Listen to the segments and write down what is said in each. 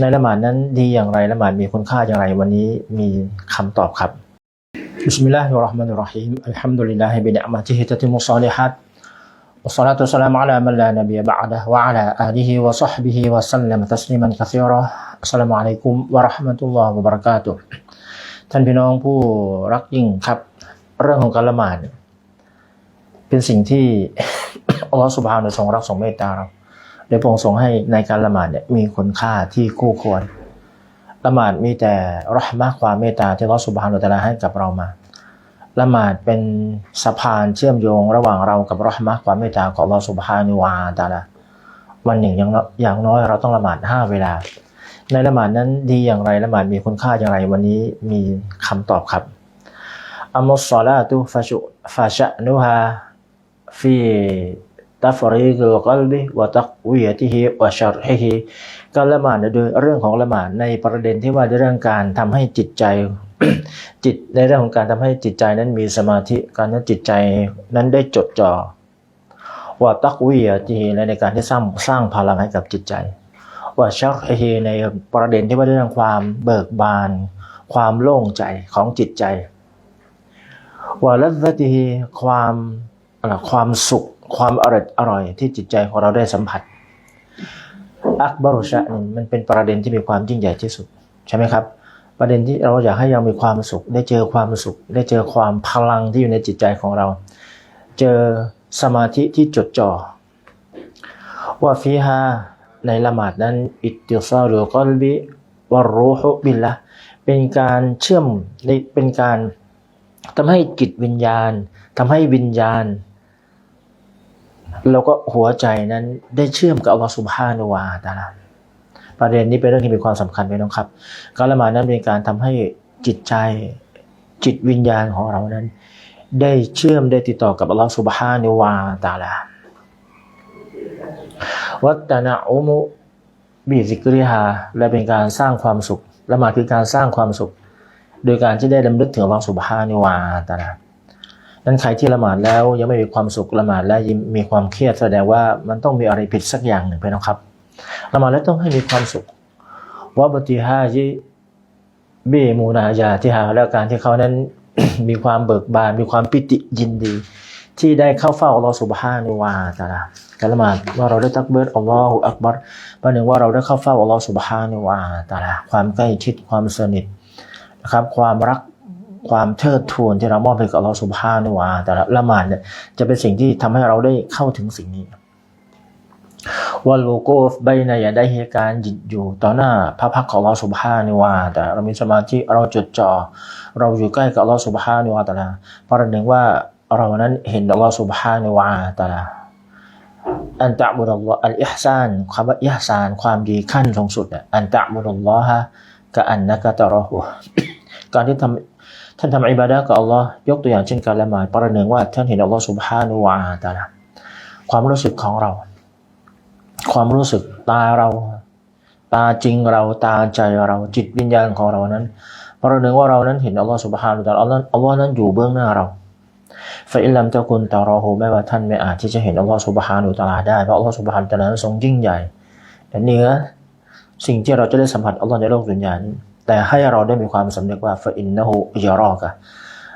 ในละหมาดนั้นดีอย่างไรละหมาดมีคุณค่าอย่างไรวันนี้มีคำตอบครับ بسم الله الرحمن الرحيم الحمد لله بنعمته تتم الصالحات والصلاة والسلام على من لا نبي بعده وعلى آله وصحبه وسلم تسليما كثيرا السلام عليكم ورحمة الله وبركاته ท่านพี่น้องผู้รักยิ่งครับ เรื่องของการละหมาดเนี่ยเป็นสิ่งที่ อัลลอฮฺสุบฮานะฮูวะตะอาลาทรงรักทรงเมตตาเราโ ดยพระองค์ทรงให้ในการละหมาดเนี่ยมีคุณค่าที่คู่ควร ละหมาดมีแต่รหมะความเมตตาที่ลอสุบฮานะฮูวะตะลาให้กับเรามา ละหมาดเป็นสะพานเชื่อมโยงระหว่างเรากับรหมะความเมตตาของลอสุบฮานะฮูวะตะอาลาวันหนึ่งอย่างน้อยเราต้องละหมาดห้าเวลา ในละหมาดนั้นดีอย่างไรละหมาดมีคุณค่าอย่างไร วันนี้มีคำตอบครับอัมมุสซอลาตุฟะชุฟะชะนุฮาฟี ตัฟรีกลกัลบิวะตักวียติฮิวะชัรฮิฮิการละหมาดโดยเรื่องของละหมาดในประเด็นที่ว่าในเรื่องการทำให้จิตใจจิตในเรื่องของการทำให้จิตใจนั้นมีสมาธิการนั้นจิตใจนั้นได้จดจ่อว่าตักวียติฮิและในการที่สร้างสร้างพลังให้กับจิตใจว่าชักเฮในประเด็นที่ว่าเรื่องความเบิกบาน ความโล่งใจของจิตใจว่าลัซติฮีความความสุข ความอร่อยอร่อยที่จิตใจของเราได้สัมผัส อักบารุชะนี่มันเป็นประเด็นที่มีความยิ่งใหญ่ที่สุด ใช่ไหมครับ ประเด็นที่เราอยากให้ยังมีความสุข ได้เจอความสุข ได้เจอความพลังที่อยู่ในจิตใจของเรา เจอสมาธิที่จดจ่อว่าฟีฮาในละหมาดนั้นอิตติซาลุกอลบิวะรูฮุบิลละเป็นการเชื่อมในเป็นการทำให้จิตวิญญาณทำให้วิญญาณ แล้วก็หัวใจนั้นได้เชื่อมกับอัลลอฮฺสุบฮานุวาตาลาประเด็นนี้เป็นเรื่องที่มีความสำคัญไปน้องครับ การละหมาดนั้นเป็นการทำให้จิตใจจิตวิญญาณของเรานั้น ได้เชื่อมได้ติดต่อกับอัลลอฮฺสุบฮานุวาตาลาวัตนะอุมุบิซิกริฮาและเป็นการสร้างความสุขละหมาดคือการสร้างความสุข โดยการที่ได้ดำลึกถึงอัลลอฮฺสุบฮานิวาตาลา นั้นใครที่ละหมาดแล้วยังไม่มีความสุขละหมาดแล้วยังมีความเครียดแสดงว่ามันต้องมีอะไรผิดสักอย่างหนึ่งไปนะครับละหมาดแล้วต้องให้มีความสุขวะบติฮาจิบีมูนายาที่หาแล้วการที่เขานั้นมีความเบิกบานมีความปิติยินดี ที่ได้เข้าเฝ้าอัลลอฮฺสุบฮานิวาตาลาการละหมาดว่าเราได้ตักเบิดอัลลอฮฺอักบัรประหนึ่งว่าเราได้เข้าเฝ้าอัลลอฮฺสุบฮานิวาตาลาความใกล้ชิดความสนิทนะครับความรัก ความเทิดทูนที่เรามอบให้กับอัลอสุบฮานิวาตาลาละหมาดเนี่ยจะเป็นสิ่งที่ทำให้เราได้เข้าถึงสิ่งนี้วัลลูโกฟใบในยาได้เหตุการณ์ยุดอยู่ต่อหน้าพระพักของอัลอสุบฮานิวาแต่เรามีสมาธิเราจดจ่อเราอยู่ใกล้กับอัลอสุบฮานิวาตาลาประหนึ่งว่าเรานั้นเห็นอัลอสุบฮานิวาตาลาอันตะบุรุลละอัลอิฮซานความว่าอิฮซานความดีขั้นสูงสุดเนี่ยอันตะบุรุลลอฮะกะอันนะกะตะรอหูการที่ทำ ท่านทำอิบาดะห์กับอัลลอฮ์ยกตัวอย่างเช่นการละหมาดประหนึ่งว่าท่านเห็นอัลลอฮ์สุบฮานุวาตาลาความรู้สึกของเรา ความรู้สึกตาเรา ตาจริงเราตาใจเราจิตวิญญาณของเรานั้นประหนึ่งว่าเรานั้นเห็นอัลลอฮ์สุบฮานุตาลาอัลลอฮ์อัลลอฮ์นั้นอยู่เบื้องหน้าเราฟาอิลลัมตะกุนตารอฮูไม่ว่าท่านไม่อาจที่จะเห็นอัลลอฮฺสุบฮานุตาลาได้เพราะอัลลอฮฺสุบฮานุตะอาลาทรงยิ่งใหญ่และเหนือสิ่งที่เราจะได้สัมผัสอัลลอฮ์ในโลกดุนยานี้ แต่ให้เราได้มีความสำนึกว่าฟอินนะฮูยารอกะ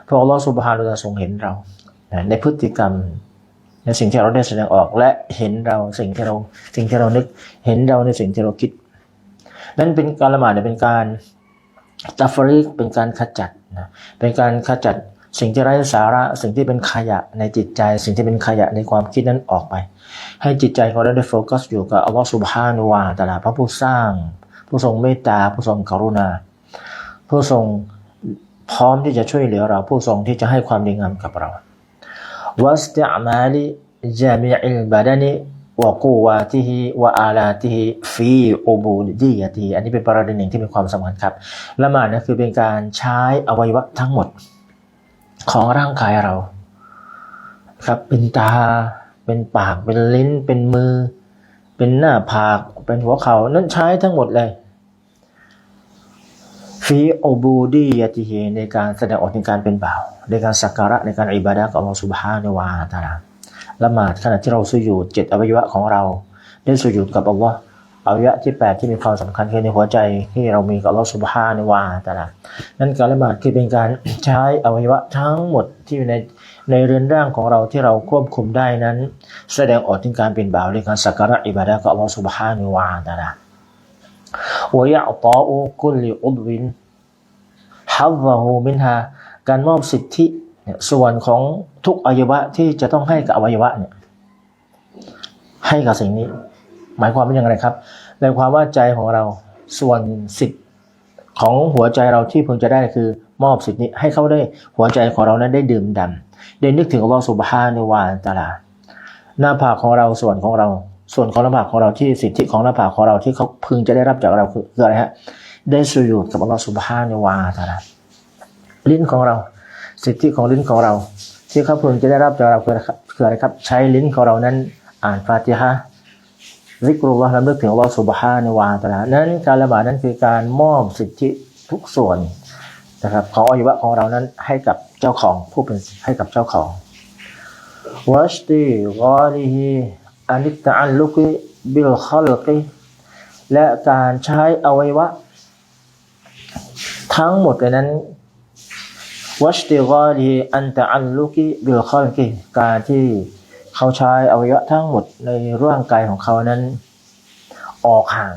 พระอัลลอฮฺสุบฮานุตาทรงเห็นเรา ในพฤติกรรมในสิ่งที่เราได้แสดงออกและเห็นเราสิ่งที่เราสิ่งที่เรานึกเห็นเราในสิ่งที่เราคิด นั่นเป็นการละหมาดเนี่ยเป็นการตัฟริกเป็นการขจัดนะเป็นการขจัดสิ่งที่ไร้สาระสิ่งที่เป็นขยะในจิตใจ สิ่งที่เป็นขยะในความคิดนั้นออกไป ให้จิตใจของเราได้โฟกัสอยู่กับอัลลอฮฺสุบฮานุวาตาลาพระผู้สร้าง ผู้ทรงเมตตาผู้ทรงกรุณา ผู้ทรงพร้อมที่จะช่วยเหลือเราผู้ทรงที่จะให้ความดีงามกับเราวัสติอามาลิจามิอิลบาดานิวะกูวาติฮิวะอาลาติฮิฟีอูบูดียะติอันนี้เป็นประเด็นหนึ่งที่มีความสำคัญครับละหมาดนะคือเป็นการใช้อวัยวะทั้งหมดของร่างกายเรา ครับเป็นตาเป็นปากเป็นลิ้นเป็นมือ เป็นหน้าผากเป็นหัวเขานั้นใช้ทั้งหมดเลย ฟีโอบูดียติเฮในการแสดงออกในการเป็นบ่าว ในการสักการะในการอิบาดะกับอัลลอฮฺสุบฮานะวาตาลาละหมาดขณะที่เราสุญูดเจ็ดอวัยวะของเรา ได้สุญูดกับอัลลอฮ์อวัยวะที่แปดที่มีความสำคัญคือในหัวใจที่เรามีกับอัลลอฮฺสุบฮานะวาตาลานั่นการละหมาดคือเป็นการใช้อวัยวะทั้งหมดที่อยู่ในในเรือนร่างของเราที่เราควบคุมได้นั้น แสดงออกถึงการเป็นบ่าวในการสักการะอิบาดะกับอัลลอฮฺสุบฮานะฮูวาต วยะอตออุกุลิอุดวินฮับวะฮูมินาการมอบสิทธิส่วนของทุกอวัยวะที่จะต้องให้กับอวัยวะเนี่ยให้กับสิ่งนี้ หมายความว่าอย่างไรครับ ในความว่าใจของเราส่วนสิทธิของหัวใจเราที่พึงจะได้คือมอบสิทธิให้เขาได้หัวใจของเรานั้นได้ดื่มดำได้นึกถึงอัลลอฮฺสุบฮานุวาตาลาหน้าผากของเราส่วนของเรา ส่วนของหน้าผากของเราที่สิทธิของหน้าผากของเราที่เขาพึงจะได้รับจากเราคืออะไรฮะได้สุญูดกับอัลลอฮฺสุบฮานะวาตาลาลิ้นของเรา สิทธิของลิ้นของเรา ที่เขาพึงจะได้รับจากเราคืออะไรครับคืออะไรครับ ใช้ลิ้นของเรานั้นอ่านฟาติฮะริกรุลลอฮ์รำลึกถึงอัลลอฮฺสุบฮานะวาตาลานั้นการละหมาดนั้นคือการมอบสิทธิทุกส่วนนะครับของอวัยวะของเรานั้นให้กับเจ้าของผู้เป็นให้กับเจ้าของวัชตี้วอรี อันิตอันลุกิบิลคอลกิและการใช้อวัยวะ ทั้งหมดนั้นวัชติกอดีอันตะอันลุกิบิลคอลกิการที่เขาใช้อวัยวะทั้งหมดในร่างกายของเขานั้น ออกห่าง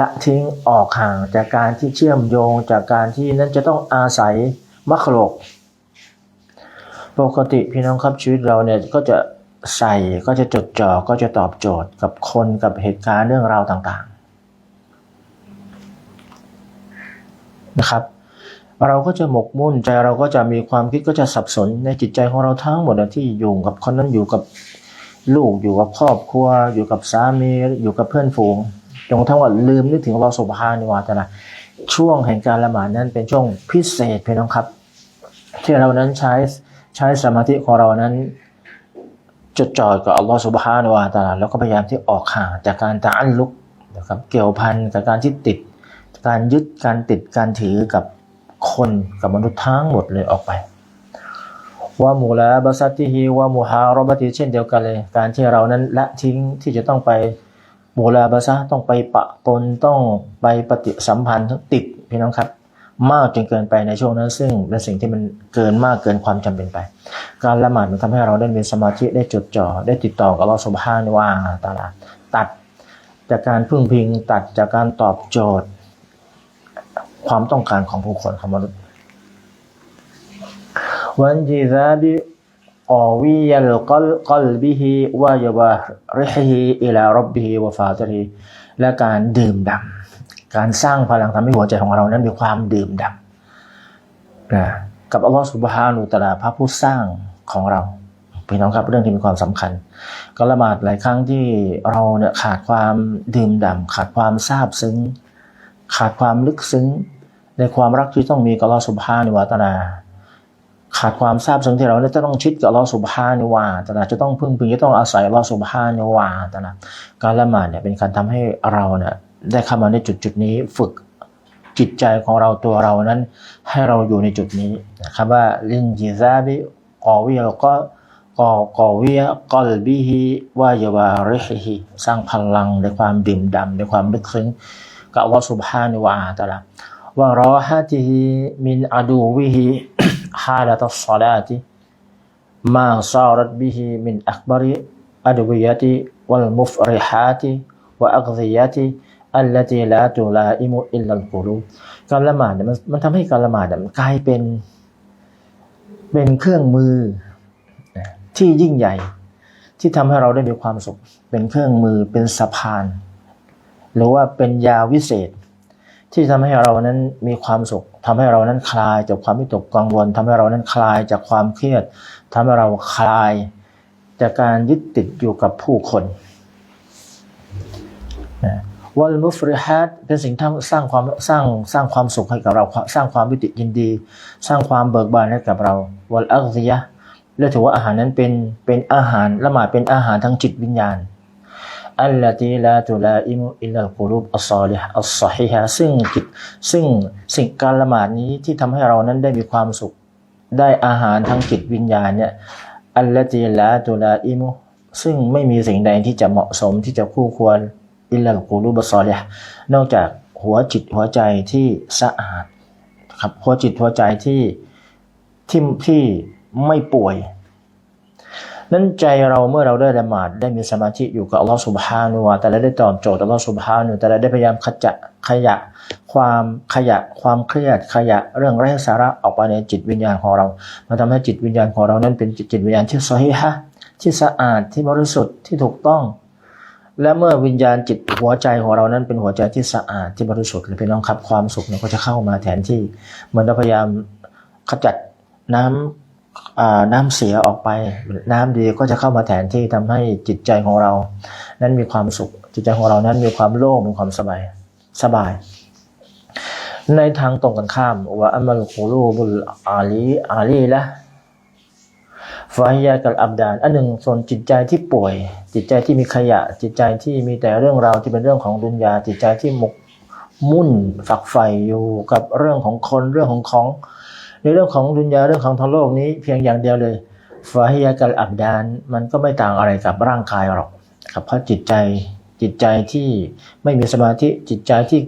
ละทิ้งออกห่างจากการที่เชื่อมโยงจากการที่นั้นจะต้องอาศัยมัคโลก ปกติพี่น้องครับชีวิตเราเนี่ยก็จะ ใส่ก็จะจดจ่อก็จะตอบโจทย์กับคนกับเหตุการณ์เรื่องราวต่างๆนะครับ เราก็จะหมกมุ่นใจเราก็จะมีความคิดก็จะสับสนในจิตใจของเราทั้งหมดที่อยู่กับคนนั้นอยู่กับลูกอยู่กับครอบครัว อยู่กับสามีอยู่กับเพื่อนฝูงจนกระทั่งว่าลืมนึกถึงอัลลอฮฺสุบฮานิวาตะช่วงแห่งการละหมาดนั้นเป็นช่วงพิเศษเพี่น้องครับ ที่เรานั้นใช้ใช้สมาธิของเรานั้น จดจ่อกับอัลลอฮฺสุบฮานะฮูวาตาแล้วก็พยายามที่ออกห่างจากการตะอันลุกนะครับเกี่ยวพันกับการที่ติด การยึดการติดการถือกับคนกับมนุษย์ทั้งหมดเลยออกไปว่ามูลาบาซัติฮีว่ามูฮารบะติเช่นเดียวกันเลย การที่เรานั้นละทิ้งที่จะต้องไปมูลาบาซะต้องไปปะปนต้องไปปฏิสัมพันธ์ติดพี่น้องครับ มากจนเกินไปในช่วงนั้น ซึ่งเป็นสิ่งที่มันเกินมากเกินความจำเป็นไป การละหมาดมันทำให้เราได้มีสมาธิได้จดจ่อได้ติดต่อกับอัลลอฮฺสุบฮานะฮูวาตาลาตัดจากการพึ่งพิงตัดจากการตอบโจทย์ ความต้องการของผู้คนของมนุษย์วันจิซาบิอวิยัลกลกลบิฮิวายบะริฮิอิลารับบิฮิวฟาตริและการดื่มด่ำ การสร้างพลังทำให้หัวใจของเรานั้นมีความดื่มด่ำนะกับอัลลอฮฺสุบฮานุตะอาลาพระผู้สร้างของเราพี่น้องครับเรื่องที่มีความสำคัญ ก็ละหมาดหลายครั้งที่เราเนี่ยขาดความดื่มด่ำขาดความซาบซึ้ง ขาดความลึกซึ้ง ในความรักที่ต้องมีกับอัลลอฮฺสุบฮานุวะตะอาขาดความทราบซึ้งที่เราเนี่ยจะต้องชิดกับอัลลอฮฺสุบฮานิวาตะนะจะต้องพึ่งพิงจะต้องอาศัยอัลลอฮฺสุบฮานิวาตะนะการละหมาดเนี่ยเป็นการทำให้เราเนี่ย ได้เข้ามาในจุดจุดนี้ฝึกจิตใจของเราตัวเรานั้น ให้เราอยู่ในจุดนี้นะครับว่าลินจิซาบิกอวิยแล้วก็กอกอวิยกอลบิฮิวายาวาริฮิสร้างพลังในความดื่มดำในความลึกซึ้งกับอัลลอฮฺสุบฮานิวาตะละว่ารอฮะติฮิมินอาดูวิฮิ อัลลจแลาจุลาอิมุอิลลัลกูรูการละหมาดเนี่ยมันมันทำให้การละหมาดเนี่ยมันกลายเป็น เป็นเครื่องมือที่ยิ่งใหญ่ ที่ทำให้เราได้มีความสุข เป็นเครื่องมือเป็นสะพาน หรือว่าเป็นยาวิเศษ ที่ทำให้เรานั้นมีความสุข ทำให้เรานั้นคลายจากความวิตกกังวล ทำให้เรานั้นคลายจากความเครียด ทำให้เราคลายจากการยึดติดอยู่กับผู้คนนะ วัลมุฟริฮัดเป็นสิ่งที่สร้างความสร้างสร้างความสุขให้กับเรา สร้างความวิติยินดี สร้างความเบิกบานให้กับเราวัลอัลซิยะและถือว่าอาหารนั้นเป็นเป็นอาหารละหมาดเป็นอาหารทั้งจิตวิญญาณอัลลตีลาตุลาอิมุอิลลัลกุลูบอัลซอลิฮอัลซอฮิฮะซึ่งจิตซึ่งสิ่งการละหมาดนี้ที่ทำให้เรานั้นได้มีความสุข ได้อาหารทั้งจิตวิญญาณเนี่ยอัลลตีลาตุลาอิมุซึ่งไม่มีสิ่งใดที่จะเหมาะสมที่จะคู่ควร อิลลัลกูลูบซอลิฮ์นอกจากหัวจิตหัวใจที่สะอาดครับหัวจิตหัวใจที่ที่ที่ไม่ป่วย นั้นใจเราเมื่อเราได้ละหมาดได้มีสมาธิอยู่กับอัลลอฮฺสุบฮานุวะแต่ละได้ตอบโจทย์อัลลอฮฺสุบฮานุแต่ละได้พยายามขจะขยะความขยะความเครียดขยะเรื่องไร้สาระออกไปในจิตวิญญาณของเรามันทำให้จิตวิญญาณของเรานั้นเป็นจิตวิญญาณที่ซอฮีฮะที่สะอาดที่บริสุทธิ์ที่ถูกต้อง และเมื่อวิญญาณจิตหัวใจของเรานั้นเป็นหัวใจที่สะอาดที่บริสุทธิ์เลยพี่น้องครับความสุขเนี่ยก็จะเข้ามาแทนที่เหมือนเราพยายามขจัดน้ำอ่าน้ำเสียออกไป น้ำดีก็จะเข้ามาแทนที่ทำให้จิตใจของเรา นั้นมีความสุข จิตใจของเรานั้นมีความโล่งมีความสบายสบาย ในทางตรงกันข้ามว่าอัมมัลกูลูบุลอาลีอาลีละฟาฮิยากัลอับดานอันหนึ่งส่วนจิตใจที่ป่วย จิตใจที่มีขยะ จิตใจที่มีแต่เรื่องราวที่เป็นเรื่องของดุนยา จิตใจที่หมกมุ่นฝักใฝ่อยู่กับเรื่องของคนเรื่องของของในเรื่องของดุนยาเรื่องของทางโลกนี้เพียงอย่างเดียวเลยฟาฮิยากัลอับดานมันก็ไม่ต่างอะไรกับร่างกายหรอกครับเพราะจิตใจจิตใจที่ไม่มีสมาธิจิตใจที่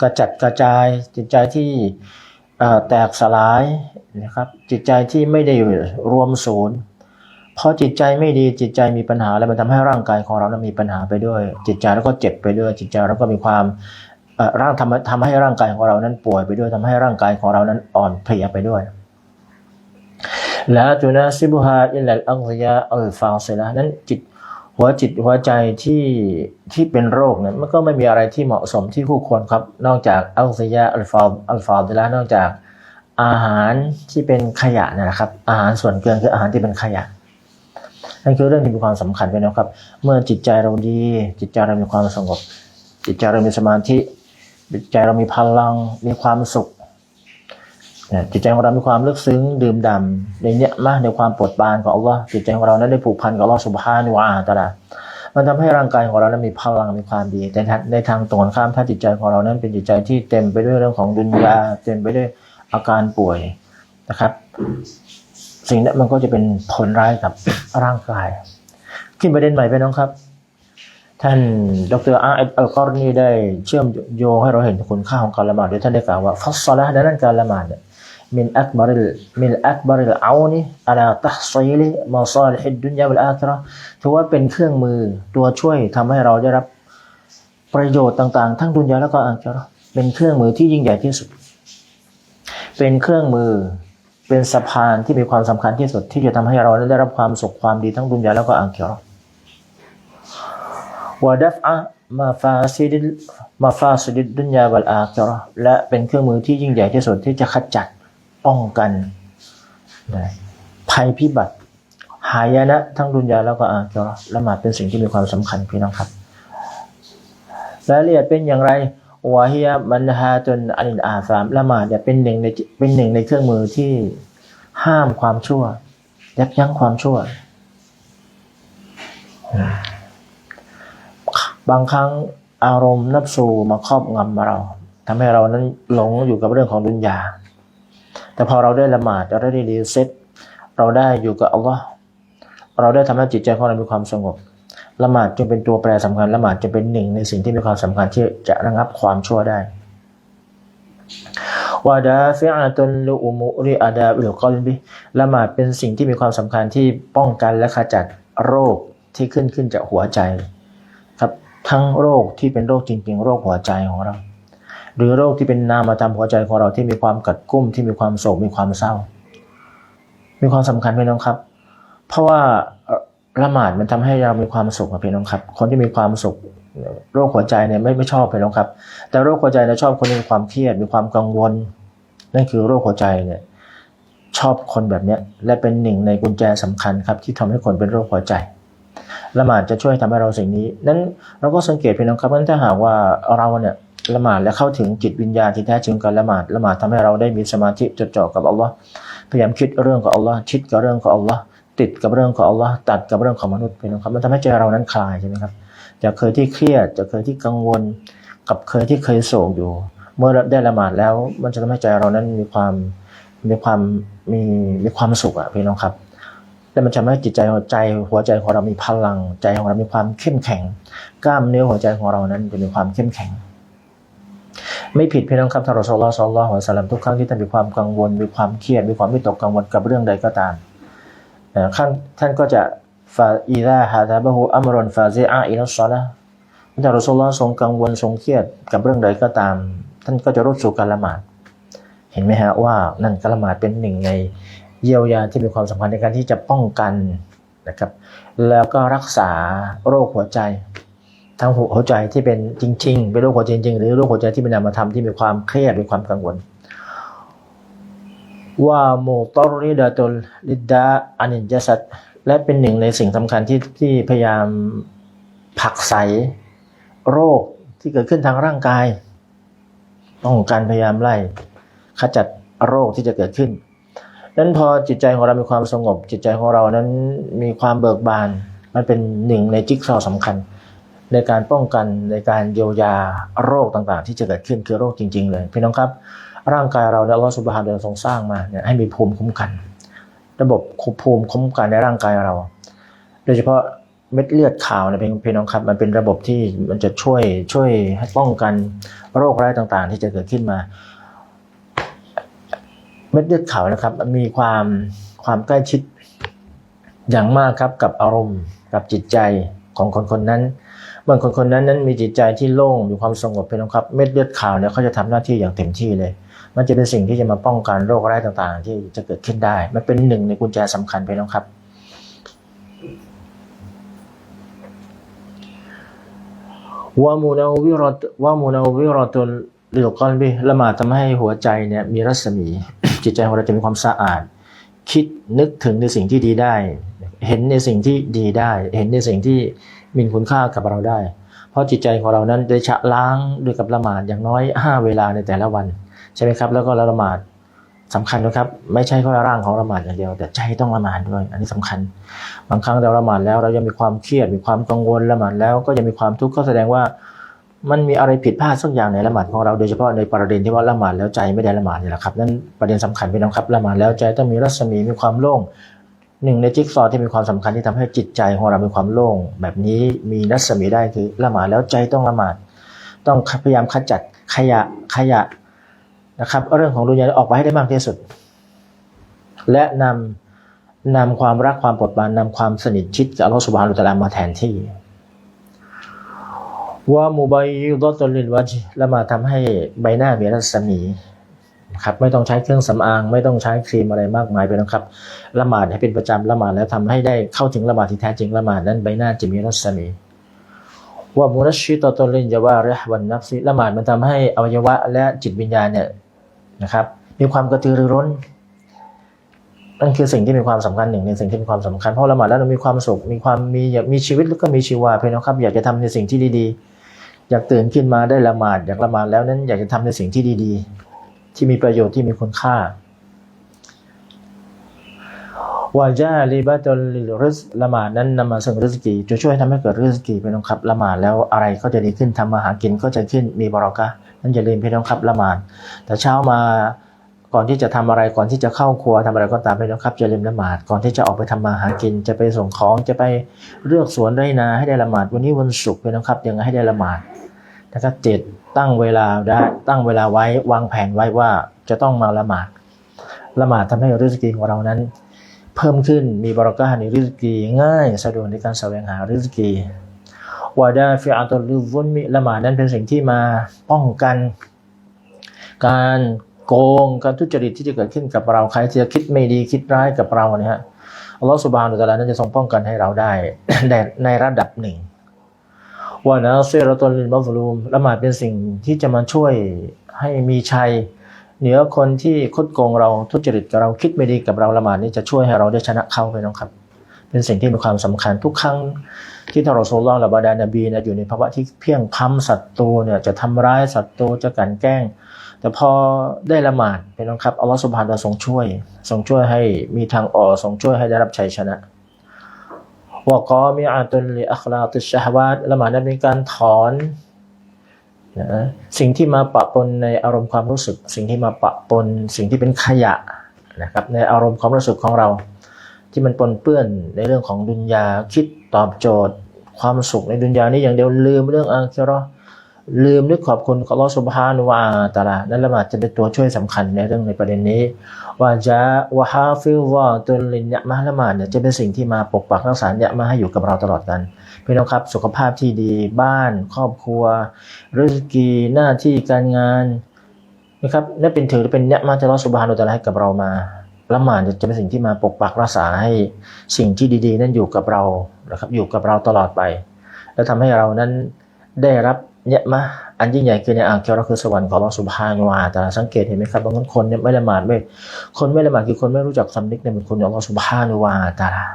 กระจัดกระจาย จิตใจที่แตกสลายนะครับจิตใจที่ไม่ได้รวมศูนย์ พอจิตใจไม่ดีจิตใจมีปัญหาแล้วมันทำให้ร่างกายของเรานั้นมีปัญหาไปด้วย จิตใจแล้วก็เจ็บไปด้วย จิตใจแล้วก็มีความร่างทำทำให้ร่างกายของเรานั้นป่วยไปด้วยทำให้ร่างกายของเรานั้นอ่อนเพลียไปด้วยและจุนาซิบุฮาอิลลัลอัลยาอัลฟาเซละนั้นจิตหัวจิตหัวใจที่ที่เป็นโรคเนี่ยมันก็ไม่มีอะไรที่เหมาะสมที่คู่ควรครับ นอกจากอัลซยาอัลฟาอัลฟาเซละนอกจากอาหารที่เป็นขยะนะครับ อาหารส่วนเกินคืออาหารที่เป็นขยะ นั่นคือเรื่องที่มีความสำคัญไปนะครับ เมื่อจิตใจเราดี จิตใจเรามีความสงบ จิตใจเรามีสมาธิ จิตใจเรามีพลัง มีความสุขจิตใจของเรา มีความลึกซึ้ง ดื่มด่ำในเนี้ยมากในความปรดปานของอัลลอฮ์จิตใจของเรานั้นได้ผูกพันกับอัลลอฮ์สุบฮานุวาตะลามันทำให้ร่างกายของเรานั้นมีพลังมีความดี แต่ในทางตรงข้ามถ้าจิตใจของเรานั้นเป็นจิตใจที่เต็มไปด้วยเรื่องของดุนยาเต็มไปด้วยอาการป่วยนะครับ สิ่งนี้มันก็จะเป็นผลร้ายกับร่างกาย ขึ้นประเด็นใหม่ไปน้องครับ ท่านดรอาร์เออัลกอรนีได้เชื่อมโยงให้เราเห็นคุณค่าของการละหมาดโดยท่านได้กล่าวว่าฟัสซาละดังนั้นการละหมาดเนี่ยมินอักบาริลมินอักบาริลเอานีอาลาตัฮซีลิมาซาลิฮิดดุนยาวัลอาคิเราะห์ถือว่าเป็นเครื่องมือตัวช่วยทำให้เราได้รับประโยชน์ต่างๆ ทั้งดุนยาแล้วก็อาคิเราะห์เป็นเครื่องมือที่ยิ่งใหญ่ที่สุด เป็นเครื่องมือ เป็นสะพานที่มีความสำคัญที่สุด ที่จะทำให้เราได้รับความสุขความดีทั้งดุนยาแล้วก็อาคิเราะห์วะดัฟอะมาฟาซิดมาฟาซิดดุนยาวัลอาเราะห์และเป็นเครื่องมือที่ยิ่งใหญ่ที่สุดที่จะขจัดป้องกันภัยพิบัติหายนะทั้งดุนยาแล้วก็อาคิเราะห์ละหมาดเป็นสิ่งที่มีความสำคัญพี่น้องครับรายละเอียดเป็นอย่างไร วะฮียมันฮาจนอันินอาสามละหมาดเนี่ยเป็นหนึ่งในเป็นหนึ่งในเครื่องมือที่ห้ามความชั่ว ยับยั้งความชั่ว บางครั้งอารมณ์นับสูมาครอบงำเราทำให้เรานั้นหลงอยู่กับเรื่องของดุนยา แต่พอเราได้ละหมาดเราได้รีเซ็ตเราได้อยู่กับอัลลอฮ์เราได้ทำให้จิตใจของเรามีความสงบ ละหมาดจึงเป็นตัวแปรสำคัญละหมาดจะเป็นหนึ่งในสิ่งที่มีความสำคัญที่จะระงับความชั่วได้วาดาฟิอาตุนลูอุมุริอาดาบิลกอลบิละหมาดเป็นสิ่งที่มีความสำคัญที่ป้องกันและขจัดโรคที่ขึ้นขึ้นจากหัวใจครับทั้งโรคที่เป็นโรคจริง ๆ โรคหัวใจของเรา หรือโรคที่เป็นนามธรรมหัวใจของเราที่มีความกัดกุ้มที่มีความโศกมีความเศร้า มีความสำคัญไหมน้องครับ เพราะว่า ละหมาดมันทำให้เรามีความสุขครับพี่น้องครับ คนที่มีความสุขโรคหัวใจเนี่ยไม่ไม่ชอบพี่น้องครับ แต่โรคหัวใจเนี่ยชอบคนที่มีความเครียดมีความกังวล นั่นคือโรคหัวใจเนี่ยชอบคนแบบนี้และเป็นหนึ่งในกุญแจสำคัญครับที่ทำให้คนเป็นโรคหัวใจละหมาดจะช่วยทำให้เราสิ่งนี้ นั้นเราก็สังเกตพี่น้องครับว่าถ้าหากว่าเราเนี่ยละหมาดและเข้าถึงจิตวิญญาณที่แท้จริงการละหมาดละหมาดทำให้เราได้มีสมาธิจดจ่อกับอัลลอฮ์พยายามคิดเรื่องของอัลลอฮ์คิดกับเรื่องของอัลลอฮ์ ติดกับเรื่องของอัลลอฮ์ตัดกับเรื่องของมนุษย์พี่น้องครับมันทำให้ใจเรานั้นคลายใช่ไหมครับจากเคยที่เครียดจากเคยที่กังวล กับเคยที่เคยโศกอยู่ เมื่อได้ละหมาดแล้ว มันจะทำให้ใจเรานั้นมีความมีความมีมีความสุขอะพี่น้องครับและมันจะทำให้จิตใจหัวใจหัวใจของเรามีพลัง ใจของเรามีความเข้มแข็ง กล้ามเนื้อหัวใจของเรานั้นจะมีความเข้มแข็ง ไม่ผิดพี่น้องครับท่านรอสูลลอฮ์ศ็อลลัลลอฮุอะลัยฮิวะสัลลัมทุกครั้งที่ท่านมีความกังวล มีความเครียดมีความวิตกกังวลกับเรื่องใดก็ตาม เอ่อท่านท่านก็จะฟาอีดาฮาซาบะฮูอัมรอนฟาซิอาอิลัสซอละห์ท่านรอสูลลอฮ์ทรงกังวลทรงเครียดกับเรื่องใดก็ตาม ท่านก็จะรุดสู่การละหมาด เห็นไหมฮะว่านั่นการละหมาดเป็นหนึ่งในเยียวยาที่มีความสำคัญในการที่จะป้องกันนะครับ แล้วก็รักษาโรคหัวใจทั้งหัวใจที่เป็นจริง ๆ เป็นโรคหัวใจจริงหรือโรคหัวใจที่เป็นนามธรรมที่มีความเครียดมีความกังวล ว่าโมตอริดาตุลลิดดาอานินจัสัดและเป็นหนึ่งในสิ่งสำคัญที่ที่พยายามผลักไสโรคที่เกิดขึ้นทางร่างกาย ต้องการพยายามไล่ขจัดโรคที่จะเกิดขึ้นนั้นพอจิตใจของเรามีความสงบ จิตใจของเรานั้นมีความเบิกบาน มันเป็นหนึ่งในจิ๊กซอว์สำคัญ ในการป้องกันในการเยียวยาโรคต่างๆ ที่จะเกิดขึ้นคือโรคจริง ๆ เลยพี่น้องครับ ร่างกายเราเนี่ยอัลลอฮฺสุบฮานะฮูวะตะอาทรงสร้างมาเนี่ยให้มีภูมิคุ้มกัน ระบบภูมิคุ้มกันในร่างกายเรา โดยเฉพาะเม็ดเลือดขาวเนี่ยพี่น้องครับมันเป็นระบบที่มันจะช่วยช่วยให้ป้องกันโรคร้ายต่างๆ ที่จะเกิดขึ้นมา เม็ดเลือดขาวนะครับมันมีความความใกล้ชิดอย่างมากครับกับอารมณ์กับจิตใจของคนคนนั้นเมื่อคนคนนั้นนั้นมีจิตใจที่โล่งมีความสงบพี่น้องครับ เม็ดเลือดขาวเนี่ยเขาจะทำหน้าที่อย่างเต็มที่เลย มันจะเป็นสิ่งที่จะมาป้องกันโรคร้ายต่างๆ ที่จะเกิดขึ้นได้ มันเป็นหนึ่งในกุญแจสำคัญพี่น้องครับ ว่ามูนาวิรตว่ามูนาวิรตุลิลกอนบิละหมาดทำให้หัวใจเนี่ยมีรัศมี จิตใจของเราจะมีความสะอาด คิดนึกถึงในสิ่งที่ดีได้ เห็นในสิ่งที่ดีได้ เห็นในสิ่งที่มีคุณค่ากับเราได้ เพราะจิตใจของเรานั้นได้ชะล้างด้วยกับละหมาดอย่างน้อยห้าเวลาในแต่ละวัน ใช่ไหมครับ แล้วก็ละหมาดสำคัญนะครับ ไม่ใช่แค่ร่างของละหมาดอย่างเดียวแต่ใจต้องละหมาดด้วย อันนี้สำคัญ บางครั้งเราละหมาดแล้ว เรายังมีความเครียดมีความกังวลละหมาดแล้ว ก็ยังมีความทุกข์ก็แสดงว่า มันมีอะไรผิดพลาดสักอย่างในละหมาดของเราโดยเฉพาะในประเด็นที่ว่าละหมาดแล้วใจไม่ได้ละหมาดนี่แหละครับนั่นประเด็นสำคัญพี่น้องครับละหมาดแล้วใจต้องมีรัศมีมีความโล่งหนึ่งในจิ๊กซอว์ที่มีความสำคัญที่ทำให้จิตใจของเรามีความโล่ง แบบนี้มีรัศมีได้คือละหมาดแล้วใจต้องละหมาด ต้องพยายามขจัดขยะขยะ นะครับเรื่องของดุนยาออกไปให้ได้มากที่สุด และนำนำความรักความปรดปานนำความสนิทชิดกับอัลลอฮฺสุบฮานุตะอาลามาแทนที่ว่ามุบัยดอตลินวัจและมาดทำให้ใบหน้ามีรัศมีครับไม่ต้องใช้เครื่องสำอาง ไม่ต้องใช้ครีมอะไรมากมายไปนะครับละหมาดให้เป็นประจำละหมาดแล้วทำให้ได้เข้าถึงละหมาดที่แท้จริงละหมาดนั้นใบหน้าจะมีรัศมีว่ามุนัชชิตตลินจะว่าเรหวันนับซิละหมาดมันทำให้อวัยวะและจิตวิญญาณเนี่ย นะครับ มีความกระตือรือร้นนั่นคือสิ่งที่มีความสำคัญหนึ่งในสิ่งที่มีความสำคัญเพราะละหมาดแล้วเรามีความสุขมีความมีอยากมีชีวิตแล้วก็มีชีวาเพื่อนครับ อยากจะทำในสิ่งที่ดีๆ อยากตื่นขึ้นมาได้ละหมาดอยากละหมาดแล้วนั้นอยากจะทำในสิ่งที่ดีๆ ที่มีประโยชน์ที่มีคุณค่าวาจาลีบะตลลิลริสละหมาดนั้นนำมาซึ่งริสกีจะช่วยทำให้เกิดริสกีพี่น้องครับละหมาดแล้วอะไรก็จะดีขึ้นทำมาหากินก็จะขึ้นมีบารอกะ นั้นอย่าลืมพี่น้องครับละหมาดแต่เช้ามาก่อนที่จะทำอะไรก่อนที่จะเข้าครัวทำอะไรก็ตามพี่น้องครับอย่าลืมละหมาดก่อนที่จะออกไปทำมาหากิน จะไปส่งของจะไปเลือกสวนไรนาให้ได้ละหมาดวันนี้วันศุกร์พี่น้องครับยังไงให้ได้ละหมาดนะครับเจ็ดตั้งเวลาได้ตั้งเวลาไว้วางแผนไว้ว่าจะต้องมาละหมาดละหมาดทำให้ริสกีของเรานั้น เพิ่มขึ้นมีบารอกาในริสกีง่ายสะดวกในการแสวงหาริสกี วาดาฟิอาตุลลิซุนมิละหมาดนั้นเป็นสิ่งที่มาป้องกัน การโกงการทุจริตที่จะเกิดขึ้นกับเราใครที่จะคิดไม่ดีคิดร้ายกับเราเนี่ยฮะอัลลอฮฺสุบฮานุตะอาลานั้นจะทรงป้องกันให้เราได้ในในระดับหนึ่งว่านะเซรตุลลินบัฟลูมละหมาดเป็นสิ่งที่จะมาช่วยให้มีชัย เหนือคนที่คดโกงเราทุจริตกับเราคิดไม่ดีกับเราละหมาดนี่จะช่วยให้เราได้ชนะเขาไปน้องครับ เป็นสิ่งที่มีความสำคัญทุกครั้งที่ทารอซูลลอฮ์และบาดานบีนี่ยอยู่ในภาวะที่เพียงพำศัตรูเนี่ยจะทำร้ายศัตรูจะกันแกล้ง แต่พอได้ละหมาดเป็นองครับอัลลอฮฺสุบฮานะทรงช่วย ทรงช่วยให้มีทางออกทรงช่วยให้ได้รับชัยชนะวกอมีอาตุลลิอัคลาติชฮวาตละหมาดนั้นเป็นการถอนนะสิ่งที่มาปะปนในอารมณ์ความรู้สึก สิ่งที่มาปะปนสิ่งที่เป็นขยะนะครับในอารมณ์ความรู้สึกของเรา ที่มันปนเปื้อนในเรื่องของดุนยาคิดตอบโจทย์ ความสุขในดุนยานี้อย่างเดียวลืมเรื่องอาคิราะห์ลืมนึกขอบคุณของอัลลอฮฺสุบฮานุวาตะอาลานั่นละหมาดจะเป็นตัวช่วยสำคัญในเรื่องในประเด็นนี้ว่าจะวะฮาฟิวะตุลินเนี่ยมะละหมาดเนี่ยจะเป็นสิ่งที่มาปกปักรักษาเนี่ยมาให้อยู่กับเราตลอดกันพี่น้องครับสุขภาพที่ดีบ้าน ครอบครัวริสกีหน้าที่การงานนะครับนั่นเป็นถือเป็นเนี่ยมาจากอัลอสุบฮานุตาลาให้กับเรามา ละหมาดจะเป็นสิ่งที่มาปกปักรักษาให้สิ่งที่ดีๆ นั้นอยู่กับเรานะครับอยู่กับเราตลอดไป และทำให้เรานั้นได้รับเนี่ยมะอันยิ่งใหญ่คือในอ่างเคียวเราคือสวรรค์ของอัลลอฮฺสุบฮานุวาตะสังเกตเห็นไหมครับบางคนเนี่ยไม่ละหมาดไม่คนไม่ละหมาดคือคนไม่รู้จักสำนึกในบุญคุณของอัลลอฮฺสุบฮานุวาตะอาลา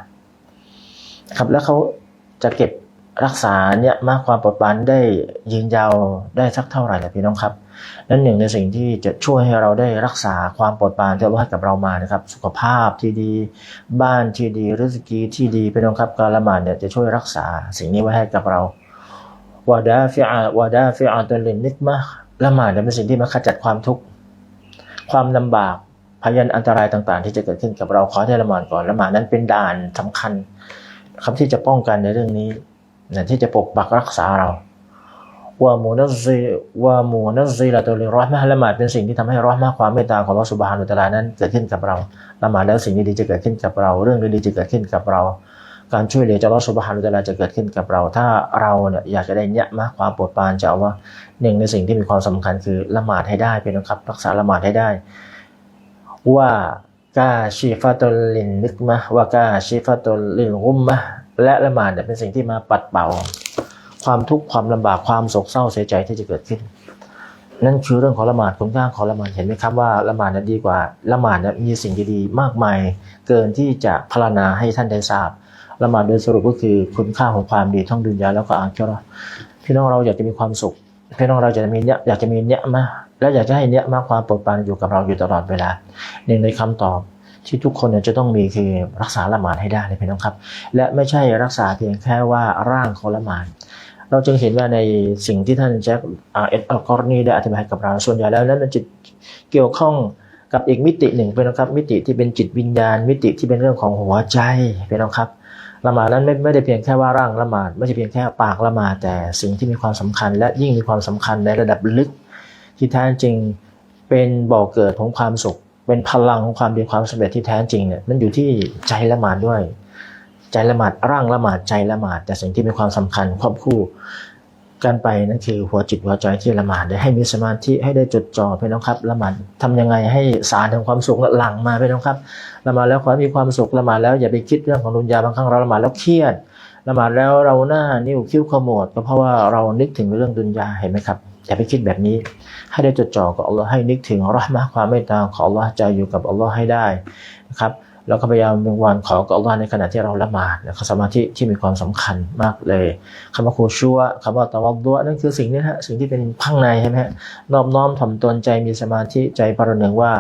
ครับแล้วเขาจะเก็บ รักษาเนี่ยมากความปลอดปรานได้ยืนยาวได้สักเท่าไหร่ล่ะพี่น้องครับ นั่นหนึ่งในสิ่งที่จะช่วยให้เราได้รักษาความปลอดปรานที่อัลเลาะกับเรามานะครับ สุขภาพที่ดีบ้านที่ดีริสกีที่ดีพี่น้องครับการละหมาดเนี่ยจะช่วยรักษาสิ่งนี้ไว้ให้กับเราวาดาฟิอาวาดาฟิอาตุลินนิกมะละหมาดเนี่ยเป็นสิ่งที่มาขจัดความทุกข์ความลำบากพยันอันตรายต่าง ๆ ที่จะเกิดขึ้นกับเราขอให้ละหมาดก่อนละหมาดนั้นเป็นด่านสำคัญครับที่จะป้องกันในเรื่องนี้ นะที่จะปกปักรักษาเราว่ามูนัซีว่ามูนัซีละตัวลิรอห์มะละหมาดเป็นสิ่งที่ทำให้รอห์มะความเมตตาของอัลเลาะห์ซุบฮานะฮูวะตะลานั้นเกิดขึ้นกับเราละหมาดแล้วสิ่งดีๆจะเกิดขึ้นกับเรา เรื่องดีๆจะเกิดขึ้นกับเรา การช่วยเหลือจากอัลเลาะห์ซุบฮานะฮูวะตะลาจะเกิดขึ้นกับเรา ถ้าเราเนี่ยอยากจะได้เนี่ยมะความโปรดปรานจากอัลเลาหนึ่งในสิ่งที่มีความสำคัญคือละหมาดให้ได้เป็นนะครับ รักษาละหมาดให้ได้ ว่ากาชีฟาตุลินนิกมะว่ากาชีฟาตุลินกุมมะ และละหมาดเนี่ยเป็นสิ่งที่มาปัดเป่า ความทุกข์ความลำบากความโศกเศร้าเสียใจที่จะเกิดขึ้น นั่นคือเรื่องของละหมาดคุณค่าของละหมาดเห็นไหมครับว่าละหมาดนั้นดีกว่าละหมาดนั้นมีสิ่งดีๆมากมาย เกินที่จะพรรณนาให้ท่านได้ทราบละหมาดโดยสรุปก็คือคุณค่าของความดีทั้งดุนยาแล้วก็อาคิเราะห์พี่น้องเราอยากจะมีความสุขพี่น้องเราจะมีเนี่ยอยากจะมีเนี่ยมาและอยากจะให้เนี่ยมาความโปรดปรานอยู่กับเราอยู่ตลอดเวลาหนึ่งในคำตอบ ที่ทุกคนเนี่ยจะต้องมีคือรักษาละหมาดให้ได้เลยพี่น้องครับ และไม่ใช่รักษาเพียงแค่ว่าร่างของละหมาดเราจึงเห็นว่าในสิ่งที่ท่านแจ็คเอ็ดอัลกอรนีได้อธิบายกับเราส่วนใหญ่แล้วนั้นมันจิตเกี่ยวข้องกับอีกมิติหนึ่งเป็นนะครับมิติที่เป็นจิตวิญญาณ มิติที่เป็นเรื่องของหัวใจเป็นนะครับละหมาดนั้นไม่ไม่ได้เพียงแค่ว่าร่างละหมาดไม่ใช่เพียงแค่ปากละหมาดแต่สิ่งที่มีความสำคัญ และยิ่งมีความสำคัญในระดับลึก ที่แท้จริงเป็นบ่อกเกิดของความสุข เป็นพลังของความดีความสำเร็จที่แท้จริงเนี่ยมันอยู่ที่ใจละหมาดด้วย ใจละหมาดร่างละหมาดใจละหมาด แต่สิ่งที่มีความสำคัญควบคู่กันไปนั่นคือหัวจิตหัวใจที่ละหมาดได้ให้มีสมาธิให้ได้จดจ่อพี่น้องครับละหมาดทำยังไงให้สารถึงความสุขหลั่งมาพี่น้องครับละหมาดแล้วขอให้มีความสุขละหมาดแล้วอย่าไปคิดเรื่องของดุนยาบางครั้งเราละหมาดแล้วเครียดละหมาดแล้วเราหน้านิ้วคิ้วขมวดก็เพราะว่าเรานึกถึงเรื่องดุนยาเห็นไหมครับ อย่าไปคิดแบบนี้ ให้ได้จดจ่อกับอัลลอฮ์ให้นึกถึงรหมะความเมตตาของอัลลอฮ์ใจอยู่กับอัลลอฮ์ให้ได้นะครับแล้วก็พยายามเป็นวันขอกับอัลลอฮ์ในขณะที่เราละหมาดนะครับสมาธิที่มีความสำคัญมากเลยคำว่าคูชัวคำว่าตะวัดดัวนั่นคือสิ่งนี้ฮะสิ่งที่เป็นข้างในใช่ไหมฮะนอบน้อมถ่อมตนใจมีสมาธิใจประหนึ่งว่า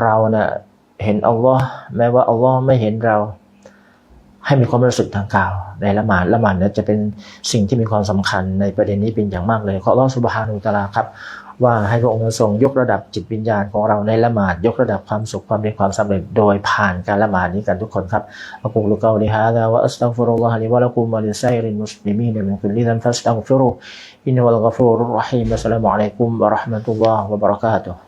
เราเน่ะเห็นอัลลอฮ์แม้ว่าอัลลอฮ์ไม่เห็นเรา ให้มีความรู้สึกทางกาวในละหมาดละหมาดเนี่ยจะเป็นสิ่งที่มีความสำคัญในประเด็นนี้เป็นอย่างมากเลยขออัลลอฮ์สุบฮานุตาลาครับว่าให้พระองค์ทรงยกระดับจิตวิญญาณของเราในละหมาดยกระดับความสุขความดีความสำเร็จโดยผ่านการละหมาดนี้กันทุกคนครับอักูลุกาลิฮะดาวะอัสตัฆฟิรุลลอฮะลิวะละกุมวะลิไซริลมุสลิมีนมินคุลลิซันฟัสตัฆฟิรุอินนัลกะฟูรุรราะฮีมอัสสลามุอะลัยกุมวะราะห์มะตุลลอฮ์วะบะเราะกาตุฮ์